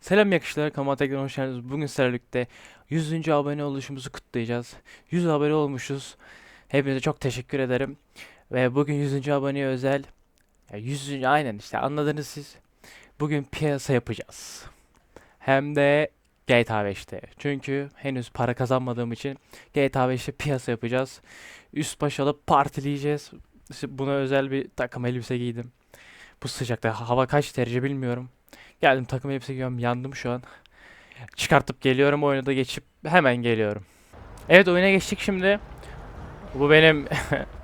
Selam yakışıklar kanalıma tekrar hoş geldiniz. Bugün sizlerle birlikte 100. abone oluşumuzu kutlayacağız. 100 abone olmuşuz. Hepinize çok teşekkür ederim. Ve bugün 100. aboneye özel ya 100. aynen işte anladınız siz. Bugün piyasa yapacağız. Hem de GTA 5'te. Çünkü henüz para kazanmadığım için GTA 5'te piyasa yapacağız. Üst baş alıp partileyeceğiz. Buna özel bir takım elbise giydim. Bu sıcakta hava kaç derece bilmiyorum. Geldim takım elbise giyiyorum. Yandım şu an. Çıkartıp geliyorum. Oyuna da geçip hemen geliyorum. Evet oyuna geçtik şimdi. Bu benim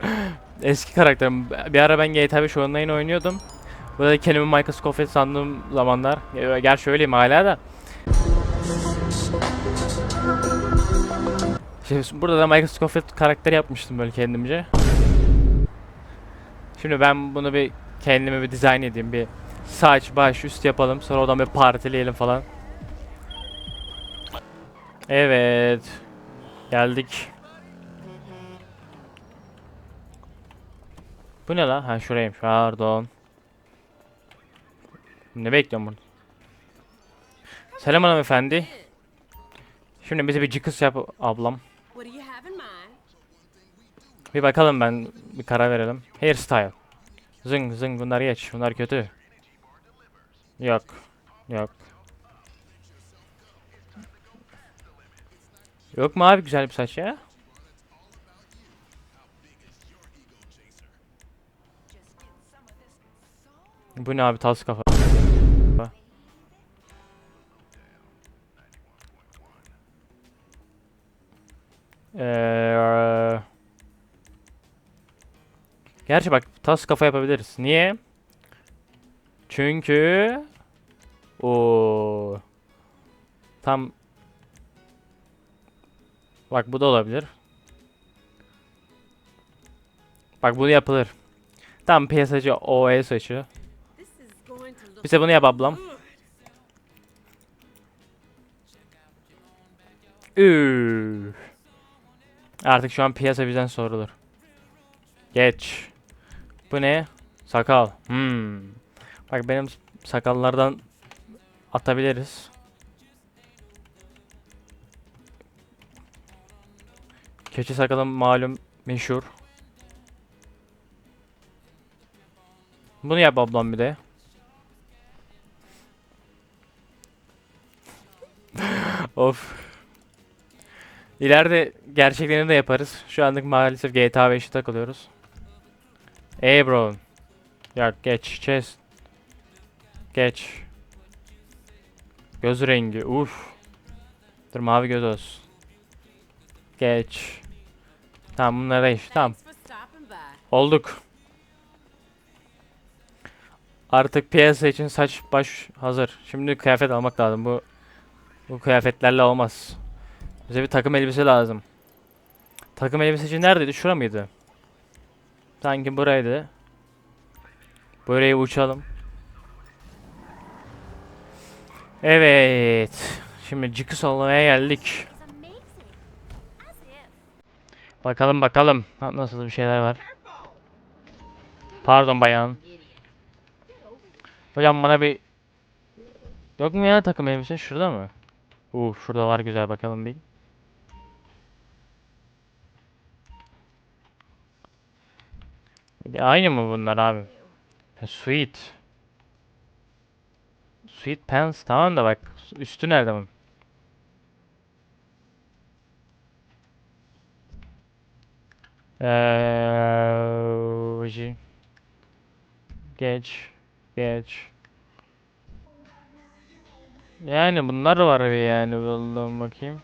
eski karakterim. Bir ara ben GTA 5 online oynuyordum. Burada kendimi Michael Scofield sandığım zamanlar. Gerçi öyleyim hala da. Şimdi burada da Michael Scofield karakter yapmıştım böyle kendimce. Şimdi ben bunu bir kendime bir dizayn edeyim. Bir saç, baş, üst yapalım. Sonra odan bir partileyelim falan. Evet. Geldik. Bu ne la? Ha şurayım. Pardon. Ne bekliyorum burada? Selam hanımefendi. Şimdi bize bir cıkıs yap ablam. Bir bakalım ben bir karar verelim. Hairstyle. Zıng zıng bunlar geç. Bunlar kötü. Yok. Yok. Yok mu abi güzel bir saç ya? Bu ne abi tas kafa. Eee Gerçi bak tas kafa yapabiliriz. Niye? Çünkü o tam Bak bu da olabilir. Bak bunu yapılır. Tam piyasacı OE look Bize bunu yap ablam. Üf. Artık şu an piyasa bizden sorulur. Geç. Bu ne? Sakal. Hmm. Bak benim sakallardan atabiliriz. Keçi sakalım malum meşhur. Bunu yap ablam bir de. of. İleride gerçeklerini de yaparız. Şu anlık maalesef GTA 5'te takılıyoruz. Ey bro. Ya geç chest. Geç. Göz rengi. Uf. Dur mavi göz olsun. Geç. Tamam bunları değiş. Tamam. Olduk. Artık piyasa için saç baş hazır. Şimdi kıyafet almak lazım. Bu bu kıyafetlerle olmaz. Bize bir takım elbise lazım. Takım elbiseci neredeydi? Şura mıydı? Sanki buraydı. Buraya uçalım. Evet. Şimdi cıkı sallamaya geldik. Bakalım bakalım. Nasıl bir şeyler var. Pardon bayan. Hocam bana bir... Yok mu ya takım elbise? Şurada mı? Uuu şurada var güzel bakalım bir. Ya Aynı mı bunlar abi? Sweet. Sweet pants tamam da bak üstü nerede bunun? Şey- geç, geç. Yani bunlar var yani vallahi bakayım.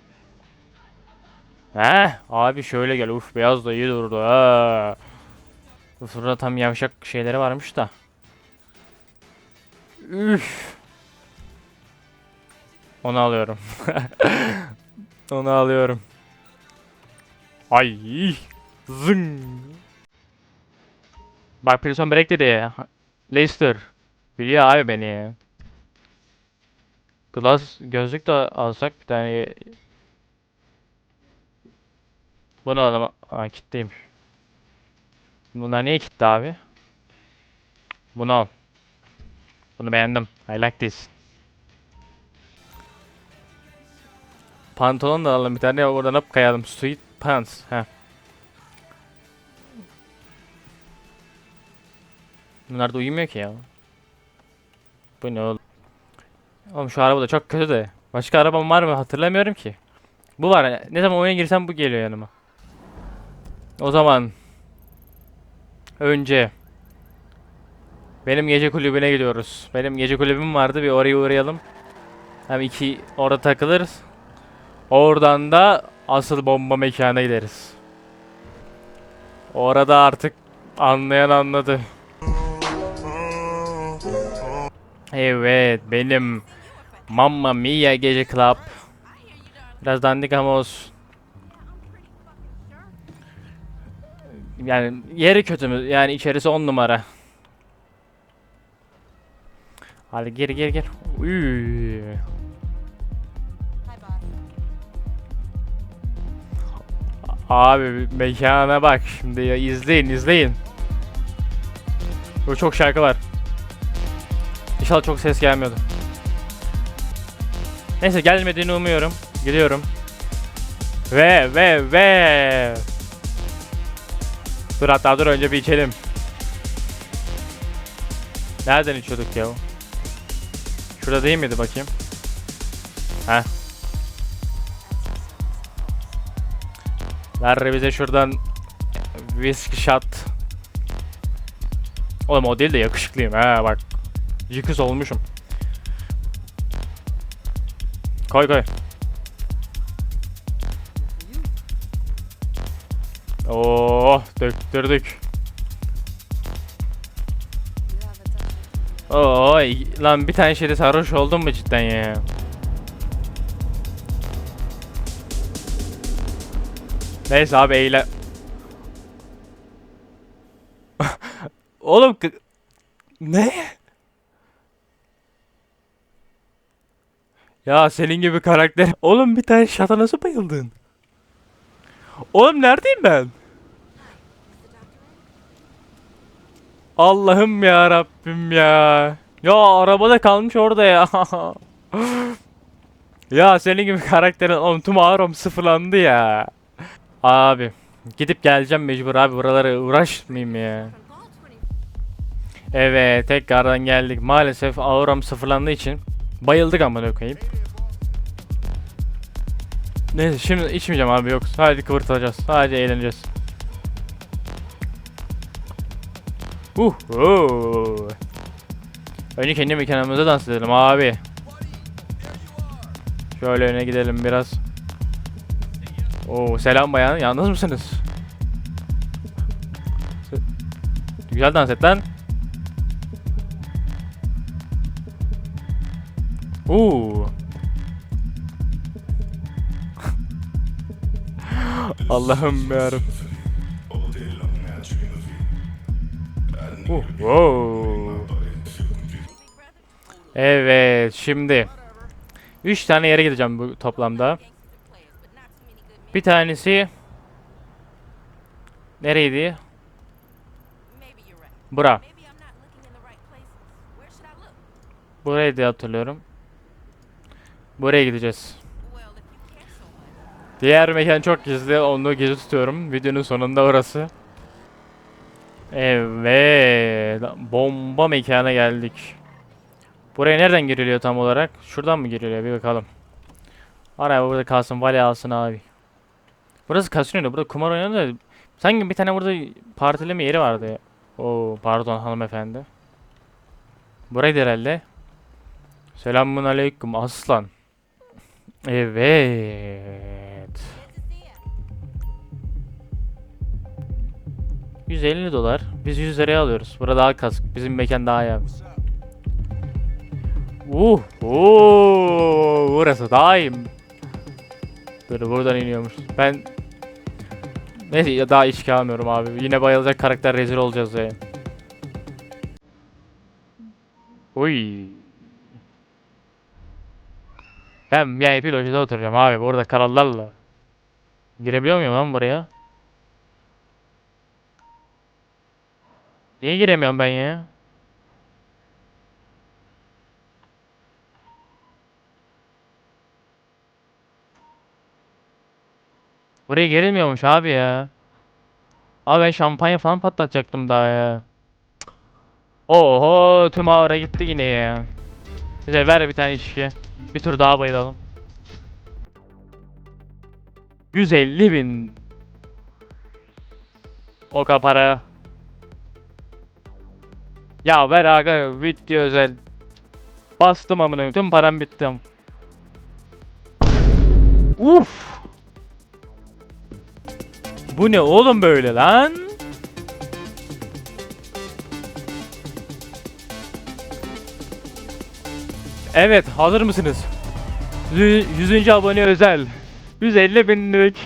He, abi şöyle gel. Uf beyaz da iyi durdu ha. Bu Burada tam yavşak şeyleri varmış da. Üf. Onu alıyorum. Onu alıyorum. Ay. Zing. Bak Prison Break dedi. Leicester. Biliyor abi beni. Glass gözlük de alsak bir tane. Bunu alalım. Aa Bunlar niye kilitli abi? Bunu al. Bunu beğendim. I like this. Pantolon da alalım bir tane oradan hop kayalım. Sweet pants. Heh. Bunlar da uyumuyor ki ya. Bu ne oğlum? Oğlum şu araba da çok kötü de. Başka arabam var mı hatırlamıyorum ki. Bu var. Ne zaman oyuna girsem bu geliyor yanıma. O zaman önce benim gece kulübüne gidiyoruz. Benim gece kulübüm vardı bir oraya uğrayalım. Hem iki orada takılırız. Oradan da asıl bomba mekana gideriz. Orada artık anlayan anladı. Evet benim Mamma Mia gece club. Biraz dandik ama olsun. Yani yeri kötü mü? Yani içerisi on numara. Hadi gir gir gir. Uy. Abi mekana bak şimdi ya izleyin izleyin. Bu çok şarkı var. İnşallah çok ses gelmiyordu. Neyse gelmediğini umuyorum. Gidiyorum. Ve ve ve. Dur hatta dur önce bir içelim. Nereden içiyorduk ya? Şurada değil miydi bakayım? Heh. Ver bize şuradan whisky shot. Oğlum o değil de yakışıklıyım ha bak. Yıkız olmuşum. Koy koy. Oo, döktürdük. Oo, lan bir tane şeyde sarhoş oldun mu cidden ya? Neyse abi eyle... Oğlum ne? Ya senin gibi karakter. Oğlum bir tane şata nasıl bayıldın? Oğlum neredeyim ben? Allah'ım ya Rabbim ya. Ya arabada kalmış orada ya. ya senin gibi karakterin oğlum tüm ağrım sıfırlandı ya. Abi gidip geleceğim mecbur abi buralara uğraşmayayım ya. Evet tekrardan geldik. Maalesef auram sıfırlandığı için bayıldık amına koyayım. Neyse şimdi içmeyeceğim abi yok. Sadece kıvırtacağız. Sadece eğleneceğiz. Uh, uh. Önce kendi mekanımızda dans edelim abi. Şöyle öne gidelim biraz. Oo selam bayan. Yalnız mısınız? Güzel dans et lan. Oo. Allah'ım yarabbim. Uh, wow. Evet şimdi 3 tane yere gideceğim bu toplamda. Bir tanesi nereydi? Bura. Burayı diye hatırlıyorum. Buraya gideceğiz. Diğer mekan çok gizli. Onu gizli tutuyorum. Videonun sonunda orası. Evet. Bomba mekana geldik. Buraya nereden giriliyor tam olarak? Şuradan mı giriliyor? Bir bakalım. Araba burada kalsın. Vali alsın abi. Burası kasinoydu. Burada kumar da. Sanki bir tane burada partileme yeri vardı. Oo pardon hanımefendi. Buraydı herhalde. Selamun aleyküm aslan. Evet. 150 dolar. Biz 100 liraya alıyoruz. Burada daha kask. Bizim mekan daha iyi. Uh, uh, burası daha iyi. Dur buradan iniyormuş. Ben Neyse ya daha içki almıyorum abi. Yine bayılacak karakter rezil olacağız ya. Uy. Ben VIP lojada oturacağım abi burada krallarla. Girebiliyor muyum lan buraya? Niye giremiyorum ben ya? Buraya gerilmiyormuş abi ya. Abi ben şampanya falan patlatacaktım daha ya. Oho tüm ağrı gitti yine ya. Bize ver bir tane içki. Bir tur daha bayılalım. 150 bin. O kadar para. Ya ver aga video özel. Bastım amına tüm param bitti. Uf. Bu ne oğlum böyle lan? Evet hazır mısınız? Yü- 100. abone özel. 150 binlik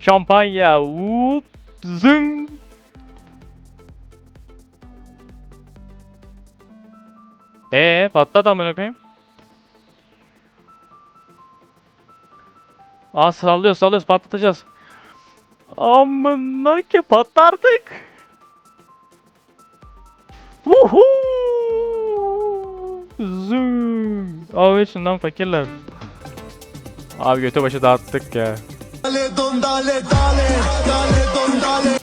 şampanya. Whoop, zing. Ee patlat amına koyayım. Aa sallıyoruz sallıyoruz patlatacağız. Amına ki patlardık. Woohoo! Zoom. Abi şundan fakirler. Abi götü başı dağıttık ya. Dale, don, dale, dale, dale, don, dale.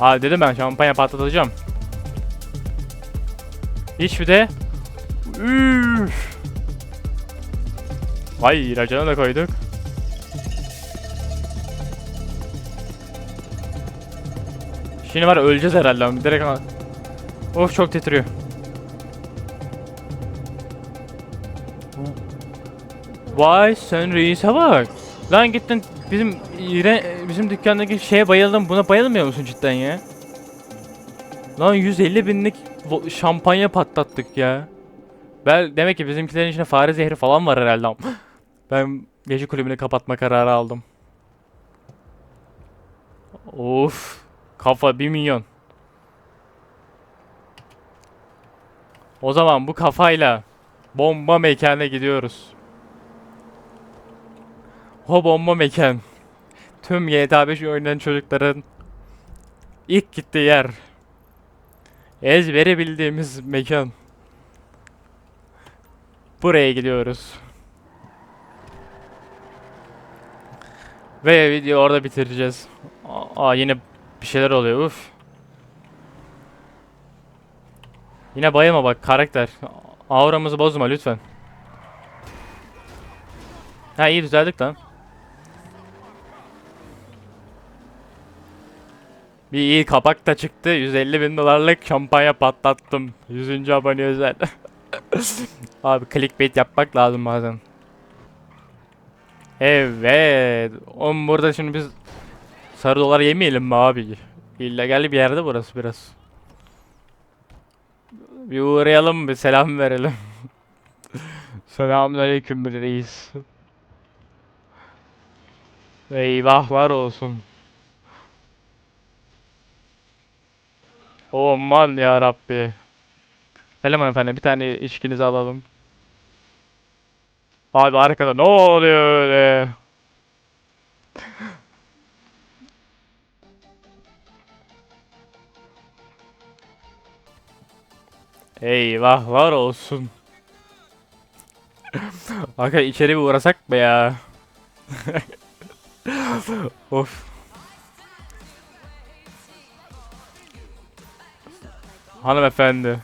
Abi dedim ben şampanya patlatacağım. Hiç bir de Üf. Vay ilacını da koyduk. Şimdi var öleceğiz herhalde direkt ama. Of çok titriyor. Vay sen reise bak. Lan gittin bizim iğre- bizim dükkandaki şeye bayıldın buna bayılmıyor musun cidden ya? Lan 150 binlik şampanya patlattık ya. Ben demek ki bizimkilerin içinde fare zehri falan var herhalde. ben gece kulübünü kapatma kararı aldım. Of. Kafa 1 milyon. O zaman bu kafayla bomba mekana gidiyoruz. O bomba mekan. Tüm GTA 5 oynayan çocukların ilk gittiği yer. Ezbere bildiğimiz mekan. Buraya gidiyoruz. Ve video orada bitireceğiz. Aa yine bir şeyler oluyor. Uf. Yine bayılma bak karakter. Auramızı bozma lütfen. Ha iyi düzeldik lan. Bir iyi kapak da çıktı. 150 bin dolarlık şampanya patlattım. 100. abone özel. Abi clickbait yapmak lazım bazen. Evet. Oğlum burada şimdi biz sarı dolar yemeyelim mi abi? İllegal bir yerde burası biraz. Bir uğrayalım bir selam verelim. Selamünaleyküm reis. Eyvahlar olsun. Aman ya Rabbi. Selam efendim bir tane içkinizi alalım. Abi arkada ne oluyor öyle? Eyvahlar olsun. Arkadaşlar içeri bir uğrasak mı ya? of. Hanımefendi.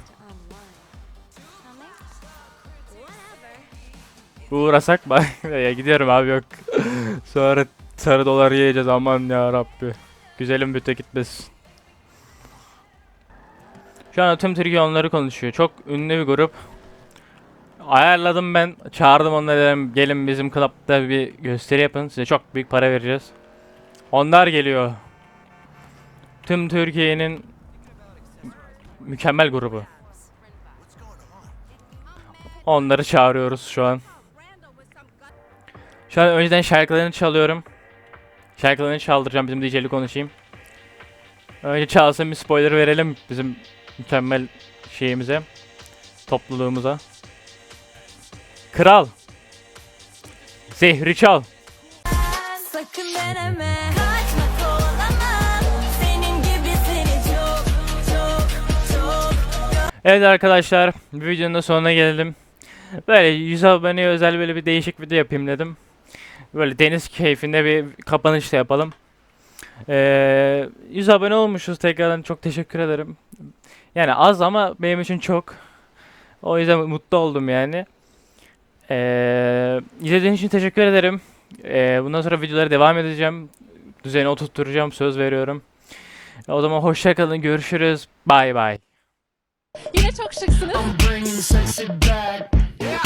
Uğrasak mı? ya gidiyorum abi yok. Sonra sarı dolar yiyeceğiz aman ya Rabbi. Güzelim büte gitmesin. Şu an tüm Türkiye onları konuşuyor. Çok ünlü bir grup. Ayarladım ben. Çağırdım onları dedim gelin bizim klapta bir gösteri yapın. Size çok büyük para vereceğiz. Onlar geliyor. Tüm Türkiye'nin mükemmel grubu. Onları çağırıyoruz şu an. Şu an önceden şarkılarını çalıyorum. Şarkılarını çaldıracağım bizim DJ'li konuşayım. Önce çalsın bir spoiler verelim bizim mükemmel şeyimize. Topluluğumuza. Kral. Zehri çal. Evet arkadaşlar videonun da sonuna gelelim. Böyle 100 aboneye özel böyle bir değişik video yapayım dedim. böyle deniz keyfinde bir kapanış da yapalım. Ee, 100 abone olmuşuz tekrardan çok teşekkür ederim. Yani az ama benim için çok. O yüzden mutlu oldum yani. Ee, izlediğiniz için teşekkür ederim. Ee, bundan sonra videolara devam edeceğim. Düzeni oturtturacağım söz veriyorum. O zaman hoşça kalın görüşürüz. Bye bye. Yine çok şıksınız.